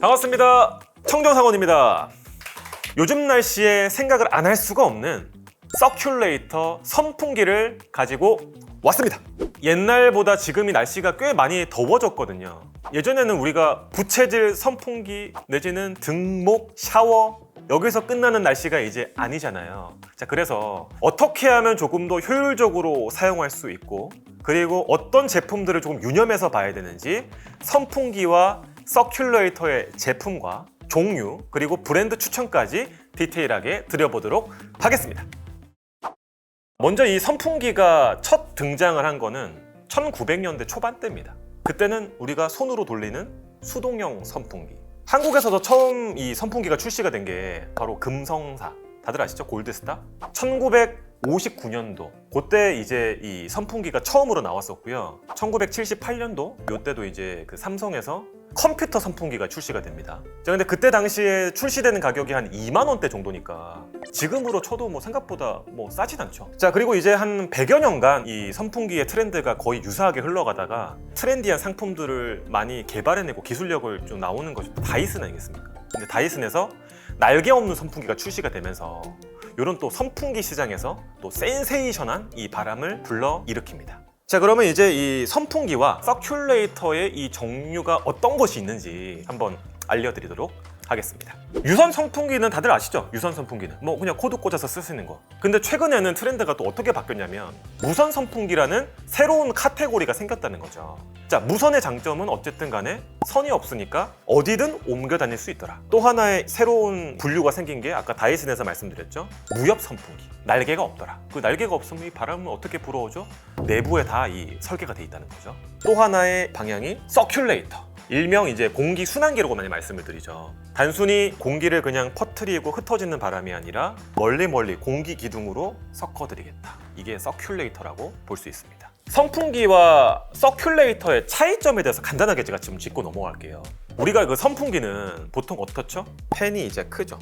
반갑습니다. 청정상원입니다. 요즘 날씨에 생각을 안 할 수가 없는 서큘레이터 선풍기를 가지고 왔습니다. 옛날보다 지금이 날씨가 꽤 많이 더워졌거든요. 예전에는 우리가 부채질 선풍기 내지는 등목 샤워 여기서 끝나는 날씨가 이제 아니잖아요. 자, 그래서 어떻게 하면 조금 더 효율적으로 사용할 수 있고 그리고 어떤 제품들을 조금 유념해서 봐야 되는지 선풍기와 서큘레이터의 제품과 종류 그리고 브랜드 추천까지 디테일하게 드려보도록 하겠습니다. 먼저 이 선풍기가 첫 등장을 한 거는 1900년대 초반대입니다. 그때는 우리가 손으로 돌리는 수동형 선풍기. 한국에서도 처음 이 선풍기가 출시가 된 게 바로 금성사. 다들 아시죠? 골드스타? 1959년도. 그때 이제 이 선풍기가 처음으로 나왔었고요. 1978년도 요때도 이제 그 삼성에서 컴퓨터 선풍기가 출시가 됩니다. 자, 근데 그때 당시에 출시되는 가격이 한 2만 원대 정도니까 지금으로 쳐도 뭐 생각보다 뭐 싸진 않죠. 자, 그리고 이제 한 100여 년간 이 선풍기의 트렌드가 거의 유사하게 흘러가다가 트렌디한 상품들을 많이 개발해내고 기술력을 좀 나오는 것이 다이슨 아니겠습니까? 근데 다이슨에서 날개 없는 선풍기가 출시가 되면서 이런 또 선풍기 시장에서 또 센세이션한 이 바람을 불러 일으킵니다. 자 그러면 이제 이 선풍기와 서큘레이터의 이 종류가 어떤 것이 있는지 한번 알려드리도록 하겠습니다. 유선 선풍기는 다들 아시죠? 유선 선풍기는 뭐 그냥 코드 꽂아서 쓰시는 거. 근데 최근에는 트렌드가 또 어떻게 바뀌었냐면 무선 선풍기라는 새로운 카테고리가 생겼다는 거죠. 자 무선의 장점은 어쨌든 간에 선이 없으니까 어디든 옮겨 다닐 수 있더라. 또 하나의 새로운 분류가 생긴 게 아까 다이슨에서 말씀드렸죠. 무엽 선풍기. 날개가 없더라. 그 날개가 없으면 이 바람은 어떻게 불어오죠? 내부에 다 이 설계가 돼 있다는 거죠. 또 하나의 방향이 서큘레이터. 일명 이제 공기 순환기라고 많이 말씀을 드리죠. 단순히 공기를 그냥 퍼트리고 흩어지는 바람이 아니라 멀리 멀리 공기 기둥으로 섞어드리겠다. 이게 서큘레이터라고 볼 수 있습니다. 선풍기와 서큘레이터의 차이점에 대해서 간단하게 제가 지금 짚고 넘어갈게요. 우리가 그 선풍기는 보통 어떻죠? 팬이 이제 크죠.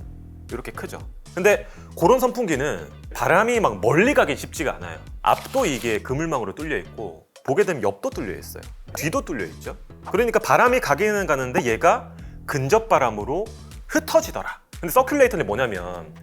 이렇게 크죠. 근데 그런 선풍기는 바람이 막 멀리 가기 쉽지가 않아요. 앞도 이게 그물망으로 뚫려 있고 보게 되면 옆도 뚫려 있어요. 뒤도 뚫려 있죠. 그러니까 바람이 가기는 가는데 얘가 근접 바람으로 흩어지더라. 근데 서큘레이터는 뭐냐면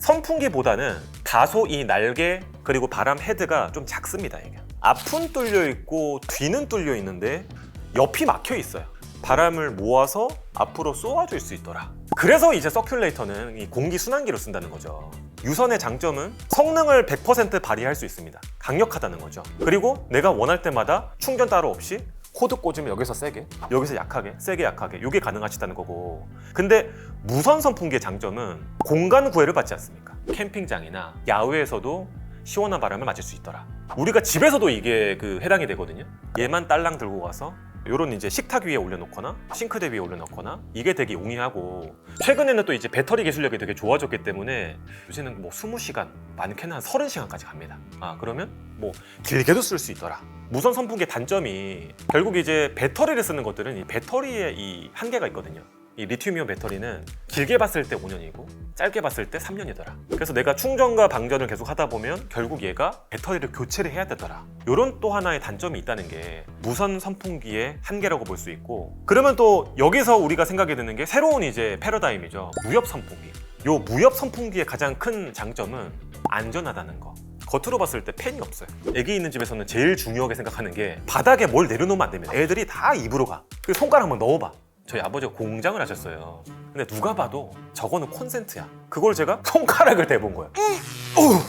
선풍기보다는 다소 이 날개 그리고 바람 헤드가 좀 작습니다. 이게. 앞은 뚫려 있고 뒤는 뚫려 있는데 옆이 막혀 있어요. 바람을 모아서 앞으로 쏘아줄 수 있더라. 그래서 이제 서큘레이터는 이 공기 순환기로 쓴다는 거죠. 유선의 장점은 성능을 100% 발휘할 수 있습니다. 강력하다는 거죠. 그리고 내가 원할 때마다 충전 따로 없이 코드 꽂으면 여기서 세게, 여기서 약하게, 세게 약하게 이게 가능하시다는 거고. 근데 무선 선풍기의 장점은 공간 구애를 받지 않습니까? 캠핑장이나 야외에서도 시원한 바람을 맞을 수 있더라. 우리가 집에서도 이게 그 해당이 되거든요. 얘만 딸랑 들고 가서 요런 이제 식탁 위에 올려놓거나 싱크대 위에 올려놓거나 이게 되게 용이하고 최근에는 또 이제 배터리 기술력이 되게 좋아졌기 때문에 요새는 뭐 20시간 많게는 한 30시간까지 갑니다 아 그러면 뭐 길게도 쓸 수 있더라 무선 선풍기의 단점이 결국 이제 배터리를 쓰는 것들은 이 배터리에 이 한계가 있거든요 이 리튬이온 배터리는 길게 봤을 때 5년이고 짧게 봤을 때 3년이더라. 그래서 내가 충전과 방전을 계속 하다 보면 결국 얘가 배터리를 교체를 해야 되더라. 이런 또 하나의 단점이 있다는 게 무선 선풍기의 한계라고 볼 수 있고 그러면 또 여기서 우리가 생각이 드는 게 새로운 이제 패러다임이죠. 무엽 선풍기. 요 무엽 선풍기의 가장 큰 장점은 안전하다는 거. 겉으로 봤을 때 팬이 없어요. 애기 있는 집에서는 제일 중요하게 생각하는 게 바닥에 뭘 내려놓으면 안 됩니다. 애들이 다 입으로 가. 그 손가락 한번 넣어봐. 저희 아버지가 공장을 하셨어요. 근데 누가 봐도 저거는 콘센트야. 그걸 제가 손가락을 대본 거야. 어우!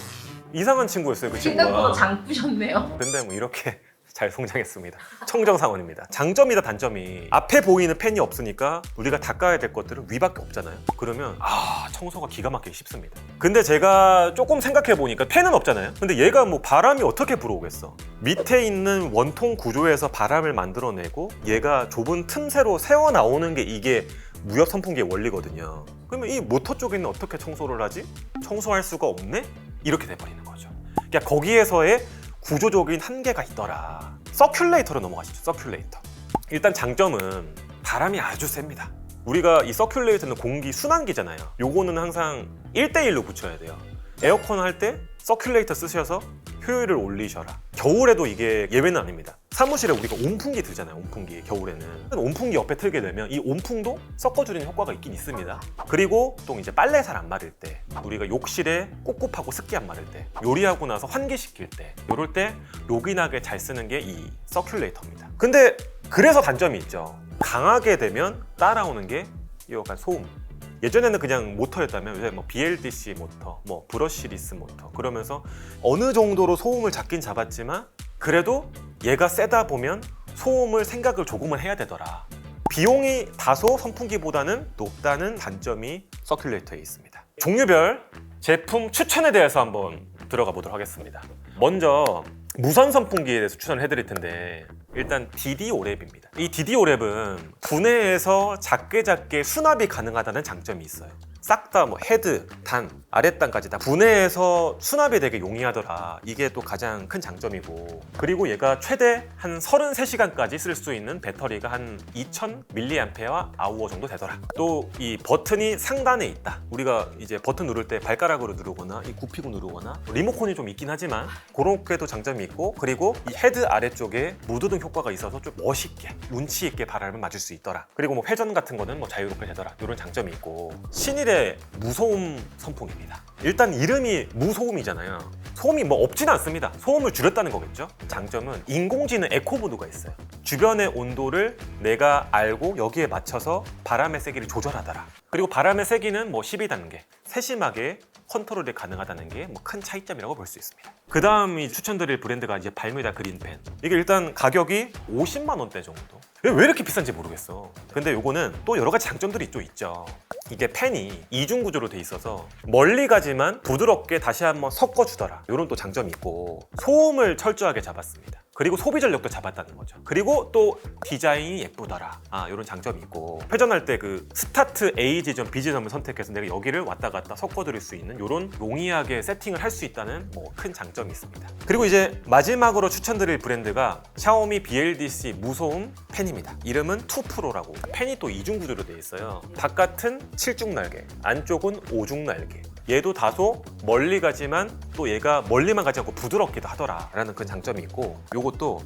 이상한 친구였어요, 그 친구가. 생각보다 장쁘셨네요. 근데 뭐 이렇게 잘 성장했습니다. 청정상원입니다. 장점이다 단점이 앞에 보이는 팬이 없으니까 우리가 닦아야 될 것들은 위밖에 없잖아요. 그러면 아 청소가 기가 막히기 쉽습니다. 근데 제가 조금 생각해 보니까 팬은 없잖아요. 근데 얘가 뭐 바람이 어떻게 불어오겠어? 밑에 있는 원통 구조에서 바람을 만들어내고 얘가 좁은 틈새로 새어 나오는 게 이게 무엽 선풍기의 원리거든요. 그러면 이 모터 쪽에는 어떻게 청소를 하지? 청소할 수가 없네? 이렇게 돼버리는 거죠. 그러니까 거기에서의 구조적인 한계가 있더라. 서큘레이터로 넘어가시죠. 서큘레이터. 일단 장점은 바람이 아주 셉니다. 우리가 이 서큘레이터는 공기 순환기잖아요. 요거는 항상 1대1로 붙여야 돼요. 에어컨 할 때 서큘레이터 쓰셔서 효율을 올리셔라. 겨울에도 이게 예외는 아닙니다. 사무실에 우리가 온풍기 들잖아요. 온풍기 겨울에는 온풍기 옆에 틀게 되면 이 온풍도 섞어주는 효과가 있긴 있습니다. 그리고 또 이제 빨래 잘 안 마를 때 우리가 욕실에 꿉꿉하고 습기 안 마를 때 요리하고 나서 환기 시킬 때 이럴 때 요긴하게 잘 쓰는 게 이 서큘레이터입니다. 근데 그래서 단점이 있죠. 강하게 되면 따라오는 게이 약간 소음. 예전에는 그냥 모터였다면 요새 뭐 BLDC 모터, 뭐 브러쉬리스 모터 그러면서 어느 정도로 소음을 잡긴 잡았지만 그래도 얘가 세다 보면 소음을 생각을 조금은 해야 되더라. 비용이 다소 선풍기보다는 높다는 단점이 서큘레이터에 있습니다. 종류별 제품 추천에 대해서 한번 들어가 보도록 하겠습니다. 먼저 무선 선풍기에 대해서 추천을 해드릴 텐데 일단 DD 오랩입니다. 이 DD 오랩은 분해해서 작게 작게 수납이 가능하다는 장점이 있어요. 싹 다 뭐 헤드, 단, 아랫단까지 다 분해해서 수납이 되게 용이하더라. 이게 또 가장 큰 장점이고. 그리고 얘가 최대 한 33시간까지 쓸 수 있는 배터리가 한 2000mAh 정도 되더라. 또 이 버튼이 상단에 있다. 우리가 이제 버튼 누를 때 발가락으로 누르거나 이 굽히고 누르거나 리모컨이 좀 있긴 하지만 그렇게도 장점이 있고 그리고 이 헤드 아래쪽에 무드등 효과가 있어서 좀 멋있게 운치 있게 바람을 맞을 수 있더라. 그리고 뭐 회전 같은 거는 뭐 자유롭게 되더라. 이런 장점이 있고 신일의 무소음 선풍입니다. 일단 이름이 무소음이잖아요. 소음이 뭐 없진 않습니다. 소음을 줄였다는 거겠죠. 장점은 인공지능 에코모드가 있어요. 주변의 온도를 내가 알고 여기에 맞춰서 바람의 세기를 조절하더라. 그리고 바람의 세기는 뭐 12단계 세심하게 컨트롤이 가능하다는 게 뭐 큰 차이점이라고 볼 수 있습니다. 그 다음이 추천드릴 브랜드가 이제 발뮤다 그린펜. 이게 일단 가격이 50만 원대 정도. 왜, 왜 이렇게 비싼지 모르겠어. 근데 요거는 또 여러 가지 장점들이 또 있죠. 이게 펜이 이중 구조로 돼 있어서 멀리 가지만 부드럽게 다시 한번 섞어주더라. 이런 또 장점이 있고 소음을 철저하게 잡았습니다. 그리고 소비 전력도 잡았다는 거죠. 그리고 또 디자인이 예쁘더라. 아, 이런 장점이 있고. 회전할 때 그 스타트 A 지점, B 지점을 선택해서 내가 여기를 왔다 갔다 섞어드릴 수 있는 이런 용이하게 세팅을 할 수 있다는 뭐 큰 장점이 있습니다. 그리고 이제 마지막으로 추천드릴 브랜드가 샤오미 BLDC 무소음 펜입니다. 이름은 2 프로라고. 펜이 또 이중 구조로 되어 있어요. 바깥은 7중 날개, 안쪽은 5중 날개. 얘도 다소 멀리 가지만 또 얘가 멀리만 가지 않고 부드럽기도 하더라라는 그 장점이 있고 요것도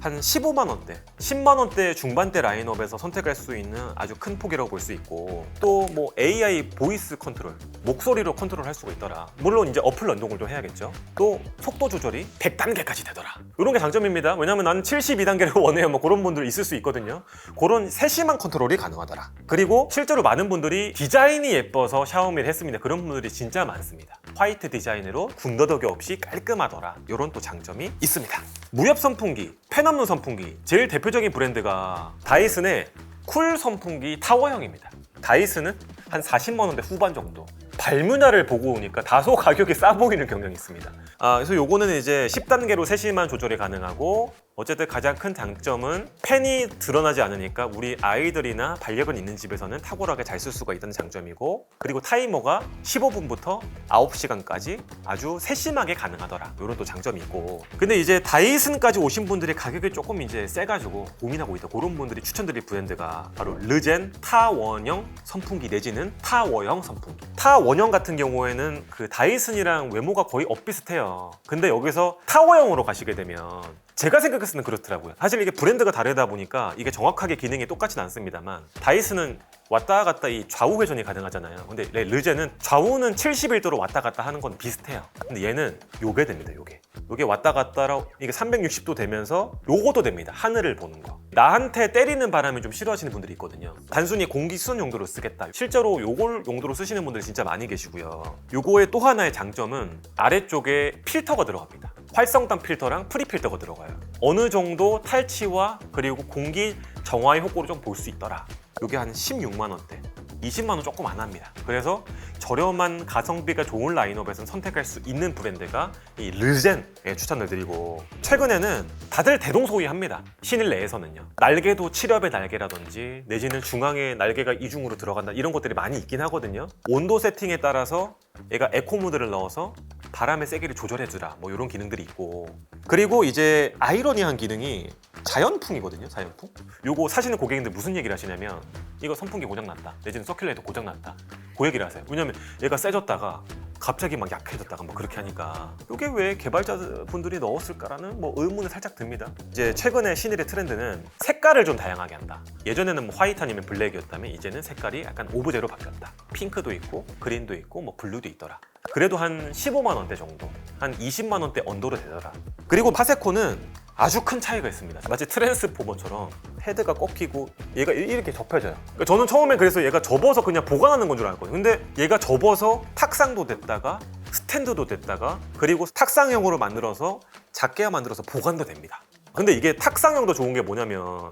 한 15만 원대, 10만 원대 중반대 라인업에서 선택할 수 있는 아주 큰 폭이라고 볼 수 있고 또 뭐 AI 보이스 컨트롤, 목소리로 컨트롤 할 수가 있더라. 물론 이제 어플 연동을 좀 해야겠죠. 또 속도 조절이 100단계까지 되더라. 이런 게 장점입니다. 왜냐면 나는 72단계를 원해요. 뭐 그런 분들 있을 수 있거든요. 그런 세심한 컨트롤이 가능하더라. 그리고 실제로 많은 분들이 디자인이 예뻐서 샤오미를 했습니다. 그런 분들이 진짜 많습니다. 화이트 디자인으로 군더더기 없이 깔끔하더라. 이런 또 장점이 있습니다. 무엽 선풍기, 펜 없는 선풍기 제일 대표적인 브랜드가 다이슨의 쿨 선풍기 타워형입니다. 다이슨은 한 40만 원대 후반 정도. 발뮤나를 보고 오니까 다소 가격이 싸 보이는 경향이 있습니다. 아, 그래서 요거는 이제 10단계로 세심한 조절이 가능하고 어쨌든 가장 큰 장점은 펜이 드러나지 않으니까 우리 아이들이나 반려견 있는 집에서는 탁월하게 잘 쓸 수가 있다는 장점이고 그리고 타이머가 15분부터 9시간까지 아주 세심하게 가능하더라. 이런 또 장점이 있고. 근데 이제 다이슨까지 오신 분들이 가격이 조금 이제 세가지고 고민하고 있다. 그런 분들이 추천드릴 브랜드가 바로 르젠 타원형 선풍기 내지는 타워형 선풍기. 타원형 같은 경우에는 그 다이슨이랑 외모가 거의 엇비슷해요. 근데 여기서 타워형으로 가시게 되면 제가 생각했을 때는 그렇더라고요. 사실 이게 브랜드가 다르다 보니까 이게 정확하게 기능이 똑같진 않습니다만 다이슨은 왔다 갔다 이 좌우 회전이 가능하잖아요. 근데 레- 르제는 좌우는 71도로 왔다 갔다 하는 건 비슷해요. 근데 얘는 요게 됩니다. 요게. 요게 왔다 갔다라 이게 360도 되면서 요것도 됩니다. 하늘을 보는 거. 나한테 때리는 바람이 좀 싫어하시는 분들이 있거든요. 단순히 공기 수선 용도로 쓰겠다. 실제로 요걸 용도로 쓰시는 분들이 진짜 많이 계시고요. 요거의 또 하나의 장점은 아래쪽에 필터가 들어갑니다. 활성탄 필터랑 프리 필터가 들어가요. 어느 정도 탈취와 그리고 공기 정화의 효과를 좀 볼 수 있더라. 이게 한 16만 원대. 20만 원 조금 안 합니다. 그래서 저렴한 가성비가 좋은 라인업에서 선택할 수 있는 브랜드가 이 르젠에 추천을 드리고 최근에는 다들 대동소이합니다. 신일 내에서는요. 날개도 7엽의 날개라든지 내지는 중앙에 날개가 이중으로 들어간다 이런 것들이 많이 있긴 하거든요. 온도 세팅에 따라서 얘가 에코 모드를 넣어서 바람의 세기를 조절해주라. 뭐 이런 기능들이 있고. 그리고 이제 아이러니한 기능이 자연풍이거든요 자연풍. 요거 사시는 고객님들 무슨 얘기를 하시냐면 이거 선풍기 고장났다. 내지는 서큘레이터 고장났다. 그 얘기를 하세요. 왜냐면 얘가 세졌다가 갑자기 막 약해졌다가 뭐 그렇게 하니까 이게 왜 개발자분들이 넣었을까라는 뭐 의문이 살짝 듭니다. 이제 최근에 신일의 트렌드는 색깔을 좀 다양하게 한다. 예전에는 뭐 화이트 아니면 블랙이었다면 이제는 색깔이 약간 오브제로 바뀌었다. 핑크도 있고 그린도 있고 뭐 블루도 있더라. 그래도 한 15만 원대 정도, 한 20만 원대 언더로 되더라. 그리고 파세코는 아주 큰 차이가 있습니다. 마치 트랜스포머처럼 헤드가 꺾이고 얘가 이- 이렇게 접혀져요. 그러니까 저는 처음에 그래서 얘가 접어서 그냥 보관하는 건 줄 알았거든요. 근데 얘가 접어서 탁상도 됐다가 스탠드도 됐다가 그리고 탁상형으로 만들어서 작게 만들어서 보관도 됩니다. 근데 이게 탁상형도 좋은 게 뭐냐면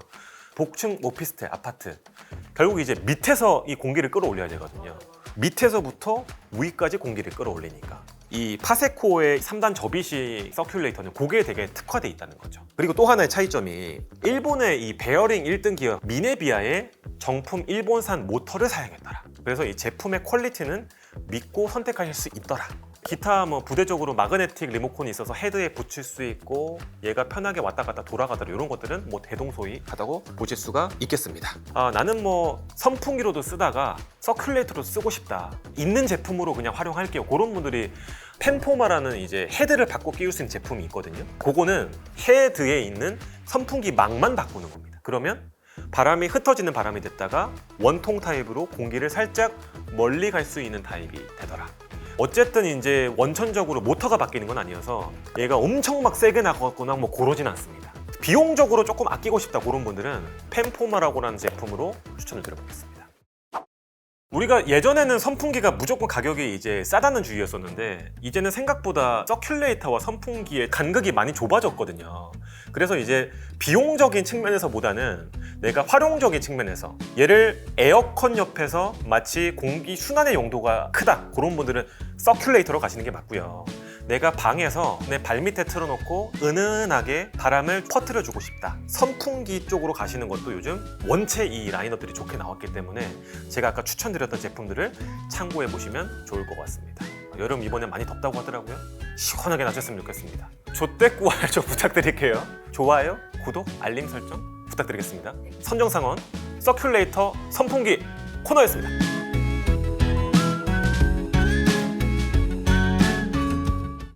복층 오피스텔 아파트 결국 이제 밑에서 이 공기를 끌어올려야 되거든요. 밑에서부터 위까지 공기를 끌어올리니까 이 파세코의 3단 접이식 서큘레이터는 고기에 되게 특화돼 있다는 거죠. 그리고 또 하나의 차이점이 일본의 이 베어링 1등 기업 미네비아의 정품 일본산 모터를 사용했더라. 그래서 이 제품의 퀄리티는 믿고 선택하실 수 있더라. 기타 뭐 부대적으로 마그네틱 리모컨이 있어서 헤드에 붙일 수 있고 얘가 편하게 왔다 갔다 돌아가더라 이런 것들은 뭐 대동소이하다고 보실 수가 있겠습니다. 아 나는 뭐 선풍기로도 쓰다가 서큘레이터로 쓰고 싶다. 있는 제품으로 그냥 활용할게요. 그런 분들이 펜포마라는 이제 헤드를 바꿔 끼울 수 있는 제품이 있거든요. 그거는 헤드에 있는 선풍기 망만 바꾸는 겁니다. 그러면 바람이 흩어지는 바람이 됐다가 원통 타입으로 공기를 살짝 멀리 갈 수 있는 타입이 되더라. 어쨌든 이제 원천적으로 모터가 바뀌는 건 아니어서 얘가 엄청 막 세게 나가거나 뭐 그러진 않습니다. 비용적으로 조금 아끼고 싶다 그런 분들은 펜포마라고라는 제품으로 추천을 드려보겠습니다. 우리가 예전에는 선풍기가 무조건 가격이 이제 싸다는 주의였었는데 이제는 생각보다 서큘레이터와 선풍기의 간극이 많이 좁아졌거든요. 그래서 이제 비용적인 측면에서보다는 내가 활용적인 측면에서 얘를 에어컨 옆에서 마치 공기 순환의 용도가 크다 그런 분들은 서큘레이터로 가시는 게 맞고요. 내가 방에서 내 발밑에 틀어놓고 은은하게 바람을 퍼뜨려 주고 싶다. 선풍기 쪽으로 가시는 것도 요즘 원체 이 라인업들이 좋게 나왔기 때문에 제가 아까 추천드렸던 제품들을 참고해 보시면 좋을 것 같습니다. 여름 이번에 많이 덥다고 하더라고요. 시원하게 나셨으면 좋겠습니다. 조떼꾸알 좀 부탁드릴게요. 좋아요, 구독, 알림 설정 부탁드리겠습니다. 선정상원 서큘레이터 선풍기 코너였습니다.